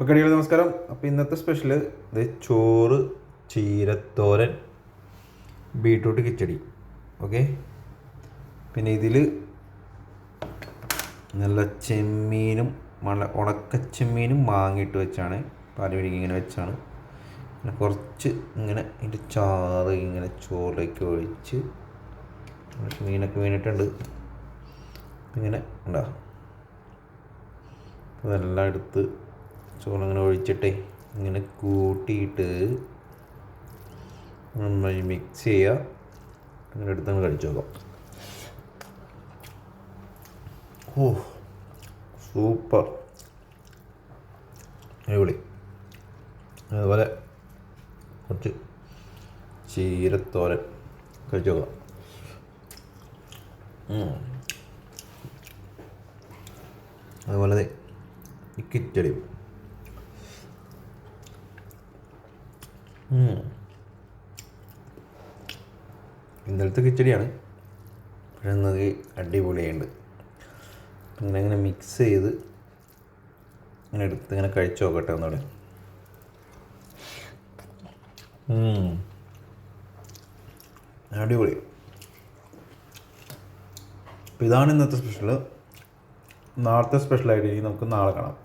Okay കടികൾ നമസ്കാരം. അപ്പോൾ ഇന്നത്തെ സ്പെഷ്യൽ ഇത് ചോറ് ചീരത്തോരൻ ബീട്രൂട്ട് കിച്ചടി. ഓക്കെ പിന്നെ ഇതിൽ നല്ല ചെമ്മീനും മല ഉണക്കച്ചെമ്മീനും വാങ്ങിയിട്ട് വെച്ചാണ്. പാലുപിടിക്ക് ഇങ്ങനെ വെച്ചാണ്. പിന്നെ കുറച്ച് ഇങ്ങനെ ഇതിന്റെ ചാറ് ഇങ്ങനെ ചോറിലേക്ക് ഒഴിച്ച് മീനൊക്കെ വീണിട്ടുണ്ട്. ഇങ്ങനെ ഉണ്ടാകും അപ്പോൾ ഇതെല്ലാം എടുത്ത് ചോറിങ്ങനെ ഒഴിച്ചിട്ട് ഇങ്ങനെ കൂട്ടിയിട്ട് നന്നായി മിക്സ് ചെയ്യുക. അങ്ങനെ എടുത്ത് അങ്ങ് കഴിച്ചു നോക്കാം. ഓ സൂപ്പർ അടിപൊളി. അതുപോലെ കുറച്ച് ചീരത്തോരൻ കഴിച്ചു നോക്കാം. അതുപോലെ കിച്ചടി. ഇന്നലത്തെ കിച്ചടിയാണ്. പക്ഷെ ഇന്നത് അടിപൊളിയായിട്ടുണ്ട് ഇങ്ങനെ ഇങ്ങനെ മിക്സ് ചെയ്ത് ഇങ്ങനെ എടുത്ത് ഇങ്ങനെ കഴിച്ചു നോക്കട്ടെ ഒന്നുകൂടെ. അടിപൊളി. ഇതാണ് ഇന്നത്തെ സ്പെഷ്യൽ നാളത്തെ സ്പെഷ്യലായിട്ട് ഇനി നമുക്ക് നാളെ കാണാം.